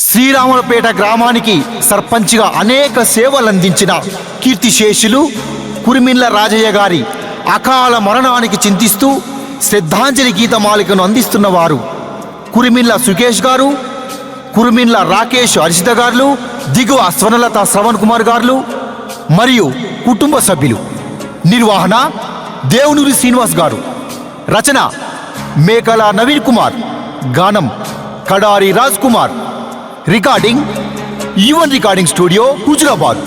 శ్రీరాములపేట గ్రామానికి సర్పంచ్గా అనేక సేవలందించిన కీర్తిశేషులు కురిమిన్ల రాజయ్య గారి అకాల మరణానికి చింతిస్తూ శ్రద్ధాంజలి గీతమాలికను అందిస్తున్నవారు కురిమిన్ల సుకేష్ గారు కురిమిన్ల రాకేష్ హర్షిత గారులు దిగువ స్వర్ణలత శ్రవణ్ కుమార్ గారులు మరియు కుటుంబ సభ్యులు. నిర్వహణ దేవునూరి శ్రీనివాస్ గారు. రచన మేకల నవీన్ కుమార్. గానం Kadari Raj Kumar. Recording even recording studio Huzurabad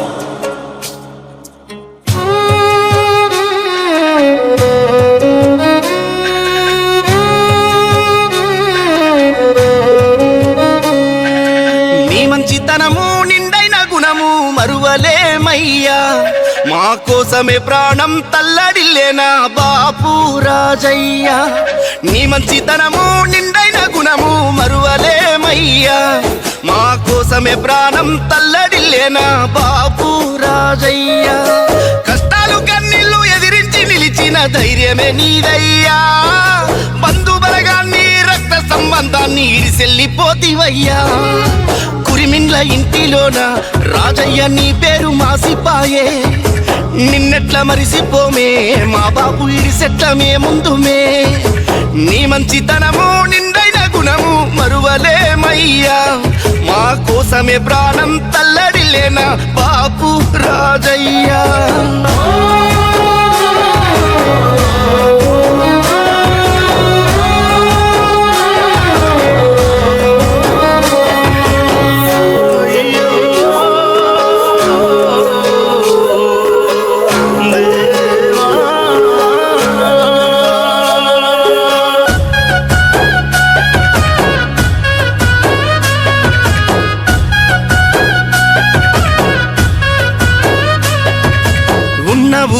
మంచితనము నిండైన గుణము మరువలేమయ్యా. మా కోసమే ప్రాణం తల్లడిల్లేనా బాపు రాజయ్యా. నీ మంచితనము నిండైన కోసమే ప్రాణం తల్లడిల్లేనా బాపు రాజయ్య? కష్టాలు కన్నీళ్ళు ఎదిరించి నిలిచిన ధైర్యమే నీదయ్యా. బంధు బలగాన్ని రక్త సంబంధాన్ని ఇరిసెల్లిపోతివయ్యా. కురిమిన్ల ఇంటిలోన రాజయ్య నీ పేరు మాసిపాయే. నిన్నెట్ల మరిసిపోమే మా బాబు ఇరిసెట్లమే ముందుమే. నీ మంచితనము నిండైన గుణము మరువలేమయ్యా. మా కోసమే ప్రాణం తల్లడిలేనా బాపు రాజయ్యా.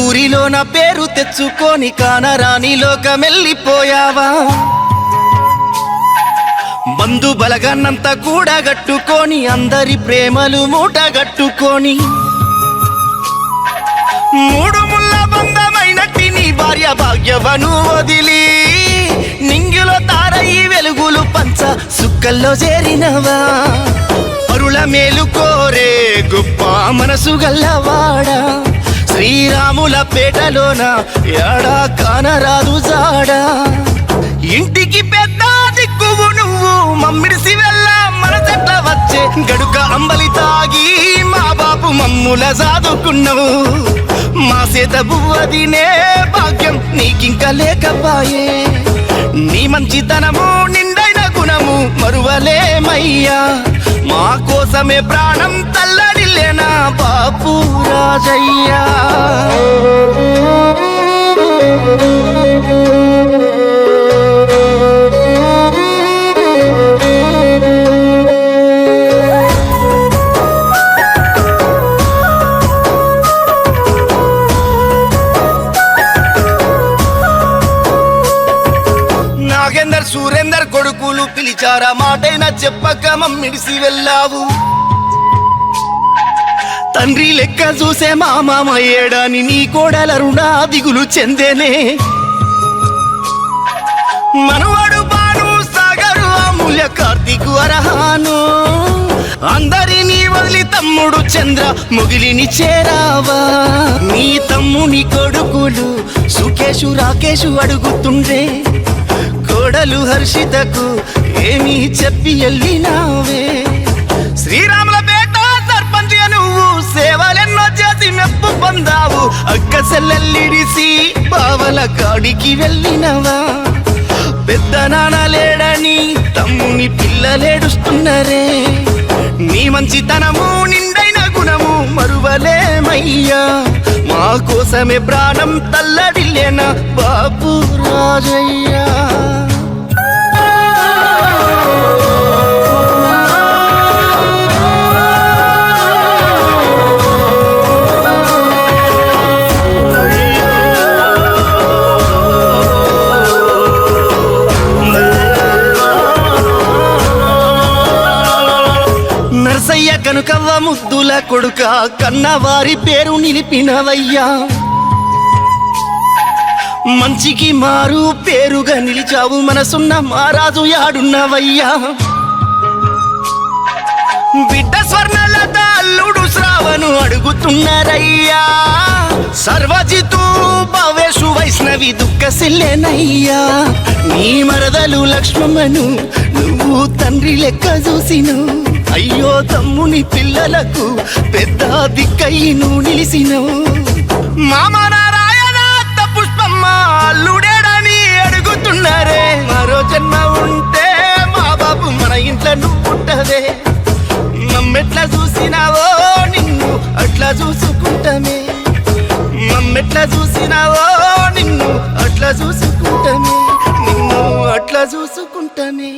ఊరిలో నా పేరు తెచ్చుకొని కానరాని లోకమెళ్ళిపోయావా బంధు బలగాన్నంతా కూడా గట్టుకొని అందరి ప్రేమలు మూటగట్టుకొని మూడు ముళ్ళ బంధమైనట్టి నీ భార్య భాగ్యవను వదిలి నింగిలో తారయి వెలుగులు పంచ సుక్కల్లో చేరినవా? పరుల మేలు కోరే గొప్ప మనసు గల్లవాడా? శ్రీరాముల పేటలోన ఎడా కానరాదు జాడా. ఇంటికి పెద్ద దిక్కువు నువ్వు మమ్మిడిసి వెళ్ళ మన చెట్ల వచ్చే గడుక అంబలి తాగి మా బాపు మమ్ముల సాదుకున్నావు. మా సేత బువ్వదినే భాగ్యం నీకింక లేకపాయే. నీ మంచితనము నిండైన గుణము మరువలేమయ్యా. మా కోసమే ప్రాణం తల్ల రాజయ్యా. నాగేందర్ సూరేందర్ కొడుకులు పిలిచారా? మాటైనా చెప్పక మమ్మిడిసి వెళ్ళావు. తండ్రి లెక్క చూసే మా నీ కోడల రుణా దిగులు చెందేనే. మనవాడు బాను సాగరు అమూల్య కార్తీకు అరహాను. అందరినీ వదిలి తమ్ముడు చంద్ర ముగిలిని చేరావా. నీ తమ్ముని కొడుకులు సుకేషు రాకేషు అడుగుతుండే కోడలు హర్షితకు ఏమీ చెప్పి వెళ్ళినావే శ్రీరాముల సేవలెన్నో పొందావు. అక్క సెల్లెల్లిడిసి బావల కాడికి వెళ్ళినవా? పెద్ద నాన్న లేడని తమ్ముని పిల్లలేడుస్తున్నరే. నీ మంచితనము నిండైన గుణము మరువలేమయ్యా. మా కోసమే ప్రాణం తల్లడిల్లేనా బాబు రాజయ్యా? నరసయ్య కనుకవ్వ ముద్దుల కొడుక కన్నవారి పేరు నిలిపినవయ్యా. మంచికి మారు పేరుగా నిలిచావు మనసున్న మారాజు యాడున్నవయ్యా. బిడ్డ స్వర్ణలత అల్లుడు శ్రావను అడుగుతున్నారయ్యా. సర్వజితు భవేషు వైష్ణవి దుఃఖసిల్లేనయ్యా నీ మరదలు లక్ష్మమ్మను నువ్వు తండ్రి లెక్క చూసిను. అయ్యో తమ్ముని పిల్లలకు పెద్ద దిక్కయ్యి నువ్వు నిలిసినవు. మామ నారాయణ పుష్పమ్మ అల్లుడేడని అడుగుతున్నారే. మరో జన్మ ఉంటే మా బాబు మన ఇంట్లో నువ్వు పుట్టవే మమ్మెట్లా చూసినావో నిన్ను అట్లా చూసుకుంటామే. మమ్మెట్లా చూసినావో నిన్ను అట్లా చూసుకుంటామే. నిన్ను అట్లా చూసుకుంటామే.